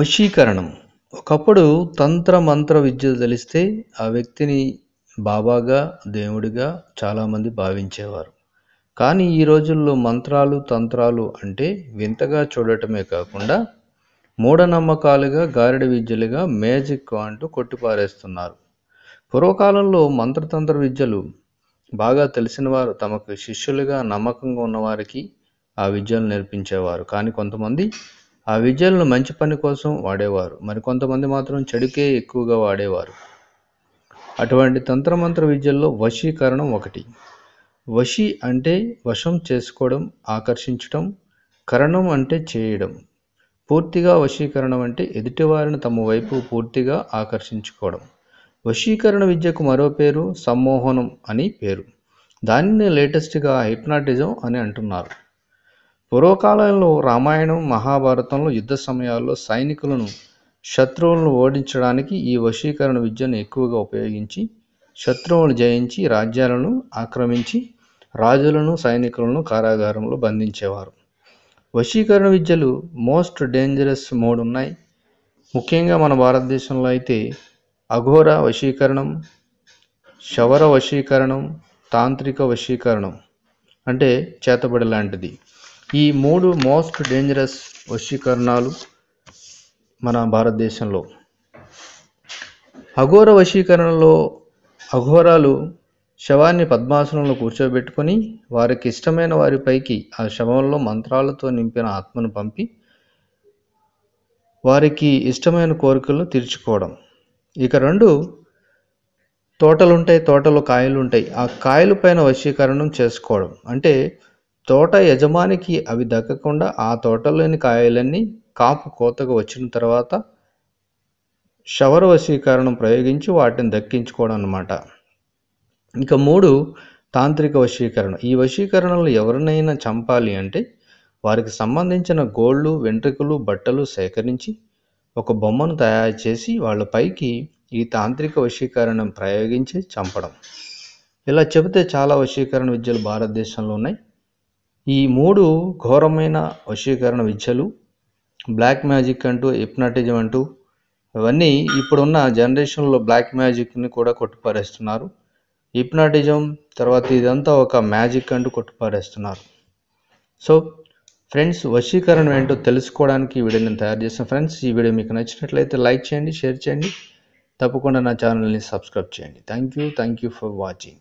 వశీకరణం. ఒకప్పుడు తంత్ర మంత్ర విద్య తెలిస్తే ఆ వ్యక్తిని బాబాగా దేవుడిగా చాలామంది భావించేవారు. కానీ ఈ రోజుల్లో మంత్రాలు తంత్రాలు అంటే వింతగా చూడటమే కాకుండా మూఢనమ్మకాలుగా గారడి విద్యలుగా మేజిక్ అంటూ కొట్టిపారేస్తున్నారు. పూర్వకాలంలో మంత్రతంత్ర విద్యలు బాగా తెలిసిన వారు తమకు శిష్యులుగా నమ్మకంగా ఉన్నవారికి ఆ విద్యలు నేర్పించేవారు. కానీ కొంతమంది ఆ విద్యలను మంచి పని కోసం వాడేవారు. మరికొంతమంది మాత్రం చెడుకే ఎక్కువగా వాడేవారు. అటువంటి తంత్రమంత్ర విద్యల్లో వశీకరణం ఒకటి. వశి అంటే వశం చేసుకోవడం ఆకర్షించడం కరణం అంటే చేయడం. పూర్తిగా వశీకరణం అంటే ఎదుటివారిని తమ వైపు పూర్తిగా ఆకర్షించుకోవడం. వశీకరణ విద్యకు మరో పేరు సమ్మోహనం అని పేరు. దానిని లేటెస్ట్గా హిప్నాటిజం అని అంటున్నారు. పూర్వకాలంలో రామాయణం మహాభారతంలో యుద్ధ సమయాల్లో సైనికులను శత్రువులను ఓడించడానికి ఈ వశీకరణ విద్యను ఎక్కువగా ఉపయోగించి శత్రువులను జయించి రాజ్యాలను ఆక్రమించి రాజులను సైనికులను కారాగారంలో బంధించేవారు. వశీకరణ విద్యలు మోస్ట్ డేంజరస్ మూడు ఉన్నాయి. ముఖ్యంగా మన భారతదేశంలో అయితే అఘోర వశీకరణం శవర వశీకరణం తాంత్రిక వశీకరణం అంటే చేతబడి లాంటిది. ఈ మూడు మోస్ట్ డేంజరస్ వశీకరణాలు మన భారతదేశంలో. అఘోర వశీకరణలో అఘోరాలు శవాన్ని పద్మాసనంలో కూర్చోబెట్టుకొని వారికి ఇష్టమైన వారిపైకి ఆ శవంలో మంత్రాలతో నింపిన ఆత్మను పంపి వారికి ఇష్టమైన కోరికలు తీర్చుకోవడం. ఇక రెండు తోటలు ఉంటాయి తోటలో కాయలు ఉంటాయి ఆ కాయల పైన వశీకరణం చేసుకోవడం. అంటే తోట యజమానికి అవి దక్కకుండా ఆ తోటలోని కాయలన్నీ కాపు కోతకు వచ్చిన తర్వాత శవర వశీకరణం ప్రయోగించి వాటిని దక్కించుకోవడం అన్నమాట. ఇక మూడు తాంత్రిక వశీకరణ. ఈ వశీకరణలు ఎవరినైనా చంపాలి అంటే వారికి సంబంధించిన గోళ్ళు వెంట్రుకలు బట్టలు సేకరించి ఒక బొమ్మను తయారు చేసి వాళ్ళ పైకి ఈ తాంత్రిక వశీకరణం ప్రయోగించి చంపడం. ఇలా చెబితే చాలా వశీకరణ విద్యలు భారతదేశంలో ఉన్నాయి. ఈ మూడు ఘోరమైన వశీకరణ విద్యలు బ్లాక్ మ్యాజిక్ అంటూ హిప్నాటిజం అంటూ అవన్నీ ఇప్పుడున్న జనరేషన్లో బ్లాక్ మ్యాజిక్ని కూడా కొట్టుపారేస్తున్నారు హిప్నాటిజం తర్వాత ఇదంతా ఒక మ్యాజిక్ అంటూ కొట్టుపారేస్తున్నారు సో ఫ్రెండ్స్ వశీకరణ ఏంటో తెలుసుకోవడానికి ఈ వీడియో నేను తయారు చేసిన ఫ్రెండ్స్ ఈ వీడియో మీకు నచ్చినట్లయితే లైక్ చేయండి షేర్ చేయండి. తప్పకుండా నా ఛానల్ని సబ్స్క్రైబ్ చేయండి. Thank you thank you for watching